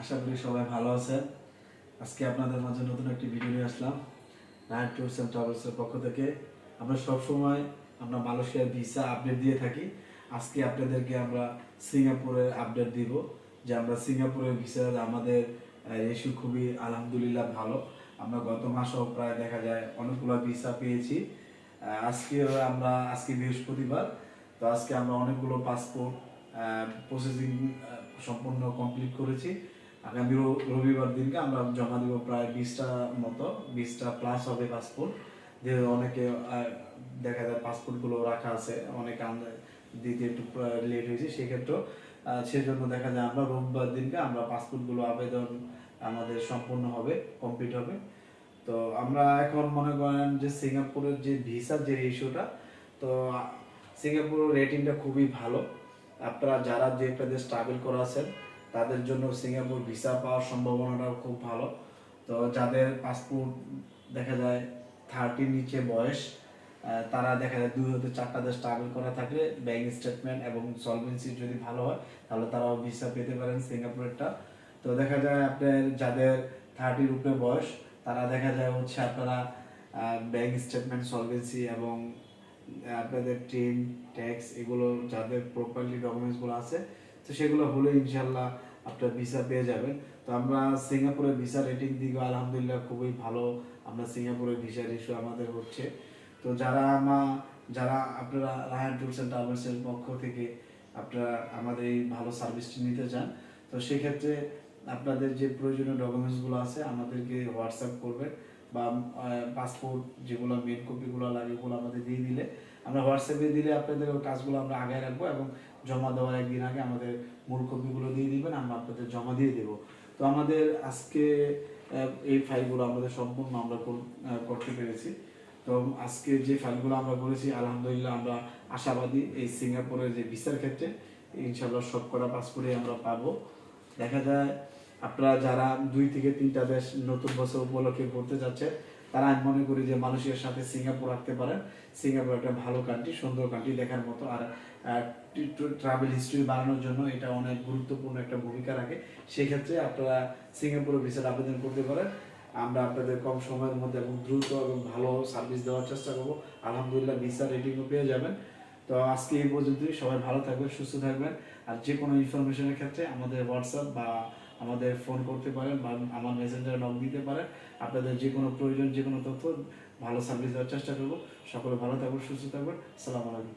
আশা করি সবাই ভালো আছেন। আজকে আপনাদের মাঝে নতুন একটি ভিডিও নিয়ে আসলাম রাইট ট্যুরস অ্যান্ড ট্রাভেলসের পক্ষ থেকে। আমরা সবসময় আমরা মালয়েশিয়ার ভিসা আপডেট দিয়ে থাকি। আজকে আপনাদেরকে আমরা সিঙ্গাপুরের আপডেট দিব, যে আমরা সিঙ্গাপুরের ভিসার আমাদের রেশিও খুবই আলহামদুলিল্লাহ ভালো। আমরা গত মাসেও প্রায় দেখা যায় অনেকগুলো ভিসা পেয়েছি। আজকে আমরা, আজকে বৃহস্পতিবার, তো আজকে আমরা অনেকগুলো পাসপোর্ট প্রসেসিং সম্পূর্ণ কমপ্লিট করেছি। আগামী রবিবার দিনকে আমরা জমা দিব প্রায় বিশটা মতো, বিশটা প্লাস হবে পাসপোর্ট যে অনেকে দেখা যায় পাসপোর্টগুলো রাখা আছে, অনেক আন- দিতে একটু লেট হয়েছে। সেক্ষেত্রেও সেজন্য দেখা যায় আমরা রোববার দিনকে আমরা পাসপোর্টগুলো আবেদন আমাদের সম্পূর্ণ হবে কমপ্লিট হবে। তো আমরা এখন মনে করেন যে সিঙ্গাপুরের যে ভিসার যে রেশিওটা তো সিঙ্গাপুরের রেটিংটা খুবই ভালো। আপনারা যারা যে একটা ট্রাভেল করা আছেন তাদের জন্য সিঙ্গাপুর ভিসা পাওয়ার সম্ভাবনাটাও খুব ভালো। তো যাদের পাসপোর্ট দেখা যায় থার্টির নিচে বয়স তারা দেখা যায় দুই হতে চারটা দেশ ট্রাভেল করা থাকলে ব্যাংক স্টেটমেন্ট এবং সলভেন্সি যদি ভালো হয়, তাহলে তারাও ভিসা পেতে পারেন সিঙ্গাপুরেরটা। তো দেখা যায় আপনার যাদের থার্টির উপরে বয়স, তারা দেখা যায় হচ্ছে আপনারা ব্যাংক স্টেটমেন্ট সলভেন্সি এবং আপনাদের ট্রেন ট্যাক্স এগুলো যাদের প্রপারলি ডকুমেন্টসগুলো আছে তো সেগুলো হলে ইনশাল্লাহ আপনার ভিসা পেয়ে যাবেন। তো আমরা সিঙ্গাপুরের ভিসা রেটিং দিকে, আলহামদুলিল্লাহ খুবই ভালো। আমরা সিঙ্গাপুরের ভিসা রেশিও আমাদের হচ্ছে। তো যারা আমা, যারা আপনারা রায়ান ট্যুরস অ্যান্ড ট্রাভেলসের পক্ষ থেকে আপনারা আমাদের এই ভালো সার্ভিসটি নিতে চান, তো সেক্ষেত্রে আপনাদের যে প্রয়োজনীয় ডকুমেন্টসগুলো আছে, আমাদেরকে হোয়াটসঅ্যাপ করবেন। বা পাসপোর্ট যেগুলো মেন কপিগুলো লাগে, ওগুলো আমাদের দিয়ে দিলে। আমরা হোয়াটসঅ্যাপে দিলে আপনাদের কাজগুলো আমরা আগে রাখব এবং জমা দেওয়ার একদিন আগে আমাদের মূল কপিগুলো দিয়ে দিবেন, আমরা আপনাদের জমা দিয়ে দেবো। তো আমাদের আজকে এই ফাইলগুলো আমাদের সম্পূর্ণ আমরা করতে পেরেছি। তো আজকে যে ফাইলগুলো আমরা করেছি, আলহামদুলিল্লাহ আমরা আশাবাদী এই সিঙ্গাপুরের যে ভিসার ক্ষেত্রে ইনশাল্লাহ সব কটা পাসপোর্টে আমরা পাবো। দেখা যায় আপনারা যারা দুই থেকে তিনটা দেশ নতুন বছর উপলক্ষে ঘুরতে যাচ্ছে তারা আমি মনে করি যে মানুষের সাথে সিঙ্গাপুর রাখতে পারেন। সিঙ্গাপুর একটা ভালো কান্ট্রি সুন্দর কান্ট্রি দেখার মতো। আর ট্রাভেল হিস্ট্রি বাড়ানোর জন্য এটা অনেক গুরুত্বপূর্ণ একটা ভূমিকা রাখে। সেক্ষেত্রে আপনারা সিঙ্গাপুরে ভিসার আবেদন করতে পারেন। আমরা আপনাদের কম সময়ের মধ্যে এবং দ্রুত এবং ভালো সার্ভিস দেওয়ার চেষ্টা করব। আলহামদুলিল্লাহ ভিসা রেটিংও পেয়ে যাবেন। তো আজকে এই পর্যন্তই। সবাই ভালো থাকবেন, সুস্থ থাকবেন। আর যে কোনো ইনফরমেশনের ক্ষেত্রে আমাদের হোয়াটসঅ্যাপ বা আমাদের ফোন করতে পারেন বা আমার মেসেঞ্জারে নক দিতে পারেন। আপনাদের যে কোনো প্রয়োজন, যে কোনো তথ্য, ভালো সার্ভিস দেওয়ার চেষ্টা করব। সকলে ভালো থাকবেন সুস্থ থাকবেন সালাম আলাইকুম।